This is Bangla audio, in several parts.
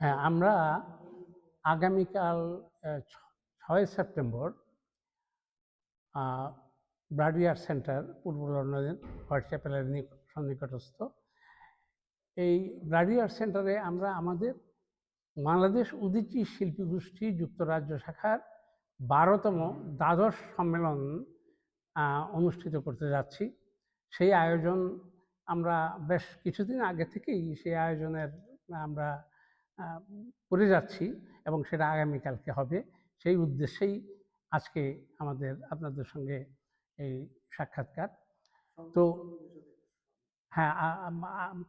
হ্যাঁ আমরা আগামীকাল ছয় সেপ্টেম্বর ব্রাডিয়ার সেন্টার, পূর্ব লন্ডনের হোয়াইট চ্যাপেলের সন্নিকটস্থ। এই ব্রাডিয়ার সেন্টারে আমরা আমাদের বাংলাদেশ উদীচী শিল্পী গোষ্ঠী যুক্তরাজ্য শাখার বারোতম দ্বাদশ সম্মেলন অনুষ্ঠিত করতে যাচ্ছি। সেই আয়োজন আমরা বেশ কিছুদিন আগে থেকেই সেই আয়োজনের, আমরা করে যাচ্ছি এবং সেটা আগামীকালকে হবে। সেই উদ্দেশ্যেই আজকে আমাদের আপনাদের সঙ্গে এই সাক্ষাৎকার। তো হ্যাঁ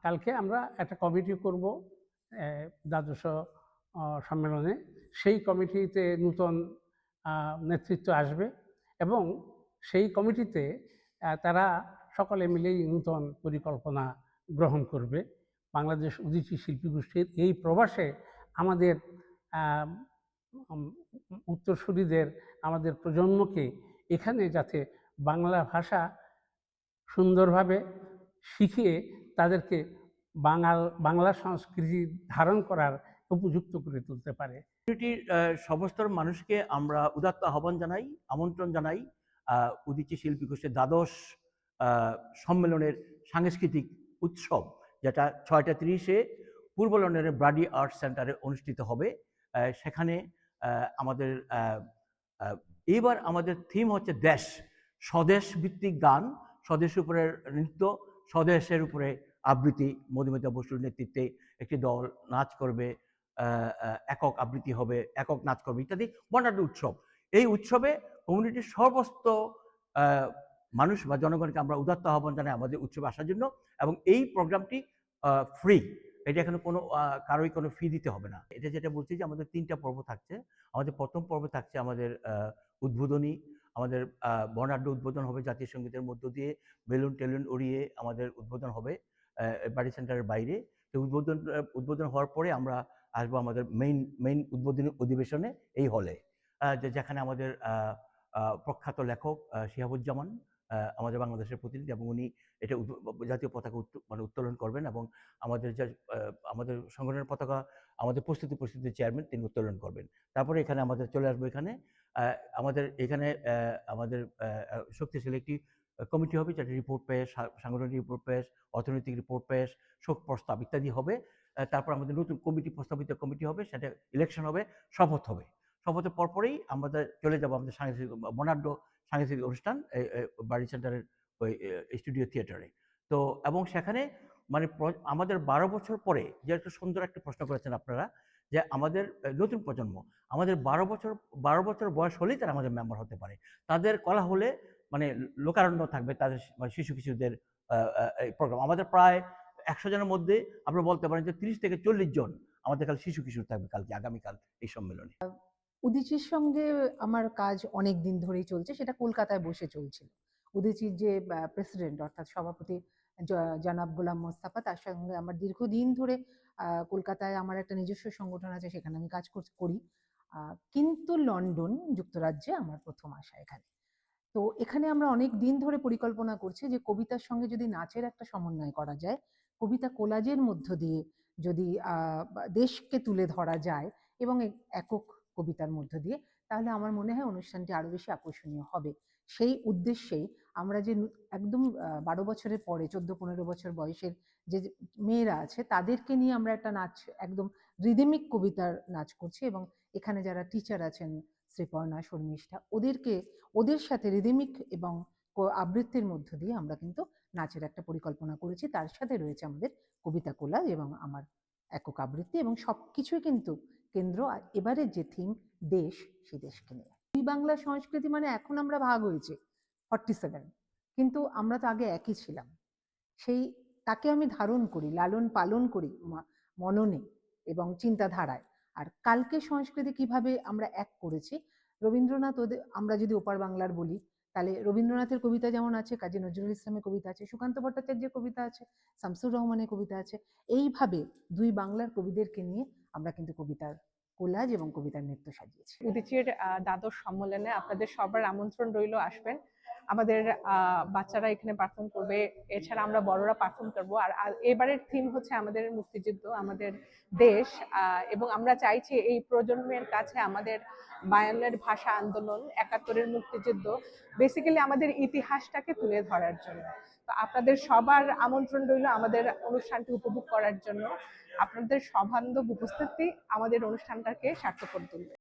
কালকে আমরা একটা কমিটি করব দ্বাদশ সম্মেলনে। সেই কমিটিতে নূতন নেতৃত্ব আসবে এবং সেই কমিটিতে তারা সকলে মিলেই নূতন পরিকল্পনা গ্রহণ করবে। বাংলাদেশ উদীচী শিল্পী গোষ্ঠীর এই প্রবাসে আমাদের উত্তরসূরিদের, আমাদের প্রজন্মকে এখানে যাতে বাংলা ভাষা সুন্দরভাবে শিখিয়ে তাদেরকে বাঙাল, বাংলা সংস্কৃতি ধারণ করার উপযুক্ত করে তুলতে পারে। কমিউনিটির সমস্ত মানুষকে আমরা উদাত্ত আহ্বান জানাই, আমন্ত্রণ জানাই উদীচী শিল্পী গোষ্ঠীর দ্বাদশ সম্মেলনের সাংস্কৃতিক উৎসব। যেটা ছয়টা তিরিশে পূর্ব লন্ডনের ব্রাডি আর্ট সেন্টারে অনুষ্ঠিত হবে। সেখানে আমাদের এইবার আমাদের থিম হচ্ছে দেশ। স্বদেশ ভিত্তিক গান স্বদেশের উপরে নৃত্য, স্বদেশের উপরে আবৃত্তি। মধুমিতা বসুর নেতৃত্বে একটি দল নাচ করবে একক আবৃত্তি হবে, একক নাচ করবে ইত্যাদি বর্ণাঢ্য উৎসব। এই উৎসবে কমিউনিটির সর্বস্ত মানুষ বা জনগণকে আমরা উদাত্ত আহ্বান জানাই আমাদের উৎসবে আসার জন্য এবং এই প্রোগ্রামটি ফ্রি এটা এখানে কোনো কারোই কোনো ফি দিতে হবে না। এটা যেটা বলছি যে আমাদের তিনটা পর্ব থাকছে। আমাদের প্রথম পর্ব থাকছে আমাদের উদ্বোধনী। আমাদের বর্ণাঢ্য উদ্বোধন হবে জাতীয় সঙ্গীতের মধ্য দিয়ে। বেলুন টেলুন উড়িয়ে আমাদের উদ্বোধন হবে বাড়ি সেন্টারের বাইরে। তো উদ্বোধন উদ্বোধন হওয়ার পরে আমরা আসব আমাদের মেইন মেইন উদ্বোধনী অধিবেশনে, এই হলে যেখানে আমাদের প্রখ্যাত লেখক শিহাবুজ্জামান আমাদের বাংলাদেশের প্রতিনিধি এবং উনি এটা জাতীয় পতাকা মানে উত্তোলন করবেন এবং আমাদের যা আমাদের সংগঠনের পতাকা, আমাদের প্রস্তুতি পরিস্থিতির চেয়ারম্যান তিনি উত্তোলন করবেন। তারপরে এখানে আমাদের চলে আসব এখানে। আমাদের এখানে আমাদের শক্তিশালী একটি কমিটি হবে যেটা রিপোর্ট পেশ সাংগঠনিক রিপোর্ট পেশ অর্থনৈতিক রিপোর্ট পেশ শোক প্রস্তাব ইত্যাদি হবে। তারপর আমাদের নতুন কমিটি, প্রস্তাবিত কমিটি হবে, সেটা ইলেকশন হবে, শপথ হবে। শপথের পরপরেই আমাদের চলে যাব আমাদের সাংস্কৃতিক বর্ণাঢ্য সাংস্কৃতিক অনুষ্ঠান বাড়ি সেন্টারের ওই স্টুডিও থিয়েটারে। তো, এবং সেখানে মানে আমাদের বারো বছর পরে যে একটা সুন্দর একটা প্রশ্ন করেছেন আপনারা, যে আমাদের নতুন প্রজন্ম, আমাদের বারো বছর বারো বছর বয়স হলেই তারা আমাদের মেম্বার হতে পারে। তাদের কলা হলে মানে লোকারণ্য থাকবে তাদের মানে শিশু কিশোরদের প্রোগ্রাম। আমাদের প্রায় একশো জনের মধ্যে আপনারা বলতে পারেন যে তিরিশ থেকে চল্লিশ জন আমাদের কাল শিশু কিশোর থাকবে কালকে, আগামীকাল এই সম্মেলনে। উদীচীর সঙ্গে আমার কাজ অনেক দিন ধরেই চলছে, সেটা কলকাতায় বসে চলছিল। উদিচির যে প্রেসিডেন্ট অর্থাৎ সভাপতি জনাব গোলাম মোস্তাফা, তার সঙ্গে আমার দীর্ঘদিন ধরে কলকাতায় আমার একটা নিজস্ব সংগঠন আছে, সেখানে আমি কাজ করি। কিন্তু লন্ডন যুক্তরাজ্যে আমার প্রথম আসা এখানে। তো এখানে আমরা অনেক দিন ধরে পরিকল্পনা করছি যে, কবিতার সঙ্গে যদি নাচের একটা সমন্বয় করা যায়, কবিতা কোলাজের মধ্য দিয়ে যদি দেশকে তুলে ধরা যায় এবং একক কবিতার মধ্য দিয়ে, তাহলে আমার মনে হয় অনুষ্ঠানটি আরও বেশি আকর্ষণীয় হবে। সেই উদ্দেশ্যেই আমরা যে একদম বারো বছরের পরে, চোদ্দ, পনেরো বছর বয়সের যে মেয়েরা আছে, তাদেরকে নিয়ে আমরা একটা নাচ, একদম রিদমিক কবিতার নাচ করছি এবং এখানে যারা টিচার আছেন, শ্রীপর্ণা, শর্মিষ্ঠা, ওদেরকে, ওদের সাথে রিদেমিক এবং আবৃত্তির মধ্য দিয়ে আমরা কিন্তু নাচের একটা পরিকল্পনা করেছি। তার সাথে রয়েছে আমাদের কবিতা কোলাজ এবং আমার একক আবৃত্তি এবং সব কিছুই কিন্তু কেন্দ্র আর এবারের যে থিম দেশ সেই দেশকে নিয়ে। দুই বাংলা সংস্কৃতি মানে এখন আমরা ভাগ হয়েছে ফর্টি সেভেন কিন্তু আমরা তো আগে একই ছিলাম। সেই, তাকে আমি ধারণ করি, লালন পালন করি মননে এবং চিন্তাধারায়। আর কালকে সংস্কৃতি কীভাবে আমরা এক করেছি, রবীন্দ্রনাথ ওদের আমরা যদি ওপার বাংলার বলি, তাহলে রবীন্দ্রনাথের কবিতা যেমন আছে, কাজী নজরুল ইসলামের কবিতা আছে, সুকান্ত ভট্টাচার্যের কবিতা আছে, শামসুর রহমানের কবিতা আছে। এইভাবে দুই বাংলার কবিদেরকে নিয়ে আমরা কিন্তু কবিতার কোলাজ এবং কবিতার নৃত্য সাজিয়েছি। উদীচীর দ্বাদশ সম্মেলনে আপনাদের সবার আমন্ত্রণ রইল আসবেন। আমাদের বাচ্চারা এখানে পারফর্ম করবে। এছাড়া আমরা বড়রা পারফর্ম করব। আর এবারের থিম হচ্ছে আমাদের মুক্তিযুদ্ধ, আমাদের দেশ এবং আমরা চাইছি এই প্রজন্মের কাছে আমাদের বায়ান্নের ভাষা আন্দোলন, একাত্তরের মুক্তিযুদ্ধ বেসিক্যালি আমাদের ইতিহাসটাকে তুলে ধরার জন্য। তো আপনাদের সবার আমন্ত্রণ রইল আমাদের অনুষ্ঠানটি উপভোগ করার জন্য। আপনাদের সবান্ধব উপস্থিতি আমাদের অনুষ্ঠানটাকে সার্থক করে তুলবে।